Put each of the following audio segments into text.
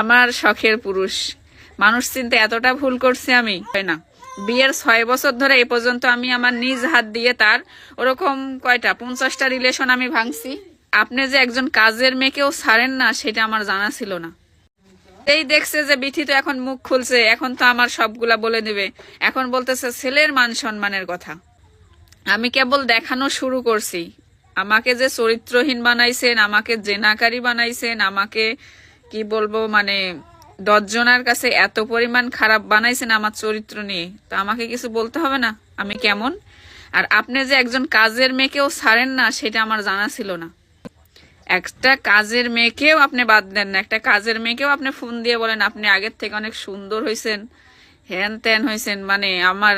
আমার শখের পুরুষ। মানুষ চিনতে এতটা ভুল করছি আমি, হয় না। বিয়ের ছয় বছর ধরে এ পর্যন্ত আমি আমার নিজ হাত দিয়ে তার ওরকম কয়টা, পঞ্চাশটা রিলেশন আমি ভাঙছি। আপনি যে একজন কাজের মেয়েকেও ছাড়েন না, সেটা আমার জানা ছিল না। এই দেখছে যে বিথি তো এখন মুখ খুলছে, এখন তো আমার সবগুলা বলে দেবে। এখন বলতেছে, ছেলের মান সম্মানের কথা। আমি কেবল দেখানো শুরু করছি। আমাকে যে চরিত্রহীন বানাইছেন, আমাকে জেনাকারী বানাইছেন, আমাকে কি বলব মানে দশজনের কাছে এত পরিমাণ খারাপ বানাইছেন আমার চরিত্র নিয়ে, তো আমাকে কিছু বলতে হবে না? আমি কেমন? আর আপনি যে একজন কাজের মেয়েকেও ছাড়েন না, সেটা আমার জানা ছিল না। একটা কাজের মেয়েকেও আপনি বাদ দেন না, একটা কাজের মেয়েকেও আপনি ফোন দিয়ে বলেন, আপনি আগের থেকে অনেক সুন্দর হয়েছেন হ্যান ত্যান হয়েছেন মানে আমার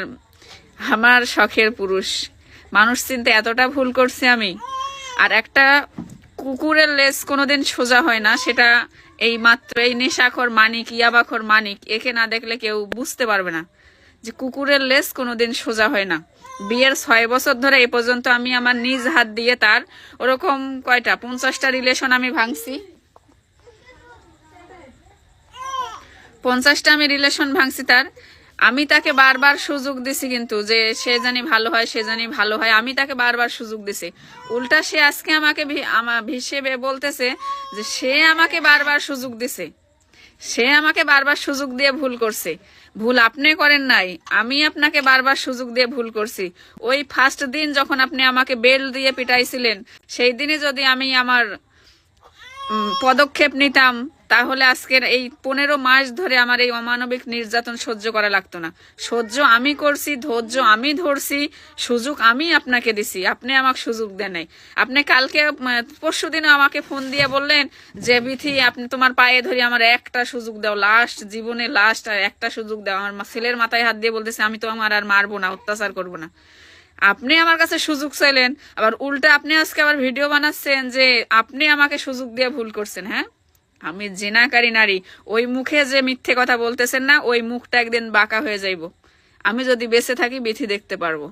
আমার শখের পুরুষ। মানুষ চিনতে এতটা ভুল করছি আমি। আর একটা কুকুরের লেজ কোনোদিন সোজা হয় না, সেটা এই মাত্র এই নেশাখর মানিক, ইয়াবাখর মানিক, একে না দেখলে কেউ বুঝতে পারবে না যে কুকুরের লেজ কোনোদিন সোজা হয় না। বিয়ের ছয় বছর ধরে এ পর্যন্ত আমি আমার নিজ হাত দিয়ে তার ওরকম কয়টা, পঞ্চাশটা রিলেশন আমি ভাঙছি? পঞ্চাশটা আমি রিলেশন ভাঙছি তার। আমি তাকে বারবার সুযোগ দিছি কিন্তু যে সে জানি ভালো হয়, সে জানি ভালো হয়, আমি তাকে বারবার সুযোগ দিছি। উল্টা সে আজকে আমাকে ভি- আমা হিসেবে বলতেছে যে সে আমাকে বারবার সুযোগ দিছে। সে আমাকে বারবার সুযোগ দিয়ে ভুল করছে। ভুল আপনি করেন নাই, আমি আপনাকে বারবার সুযোগ দিয়ে ভুল করছি। ওই ফার্স্ট দিন যখন আপনি আমাকে বেল দিয়ে পিটাইছিলেন, সেই দিনে যদি আমি আমার পদক্ষেপ নিতাম তাহলে আজকের এই পনেরো মাস ধরে আমার এই অমানবিক নির্যাতন সহ্য করা লাগতো না। সহ্য আমি করছি, ধৈর্য আমি ধরছি, সুযোগ আমি আপনাকে দিছি। আপনি আমাকে সুযোগ দেন নাই। আপনি কালকে পরশু দিনও আমাকে ফোন দিয়ে বললেন যে, বিথি, আপনি তোমার পায়ে ধরে আমার একটা সুযোগ দাও লাস্ট জীবনে লাস্ট আর একটা সুযোগ দাও। আমার ছেলের মাথায় হাত দিয়ে বলতেছে, আমি তো আমার আর মারবো না, অত্যাচার করব না। আপনি আমার কাছে সুযোগ চাইলেন, আবার উল্টা আপনি আজকে আবার ভিডিও বানাচ্ছেন যে, আপনি আমাকে সুযোগ দিয়ে ভুল করছেন হ্যাঁ? আমি জেনাকারী নারী, ওই মুখে যে মিথ্যে কথা বলতেছেন না, ওই মুখটা একদিন বাঁকা হয়ে যাইব। আমি যদি বেঁচে থাকি, বিথি দেখতে পারব।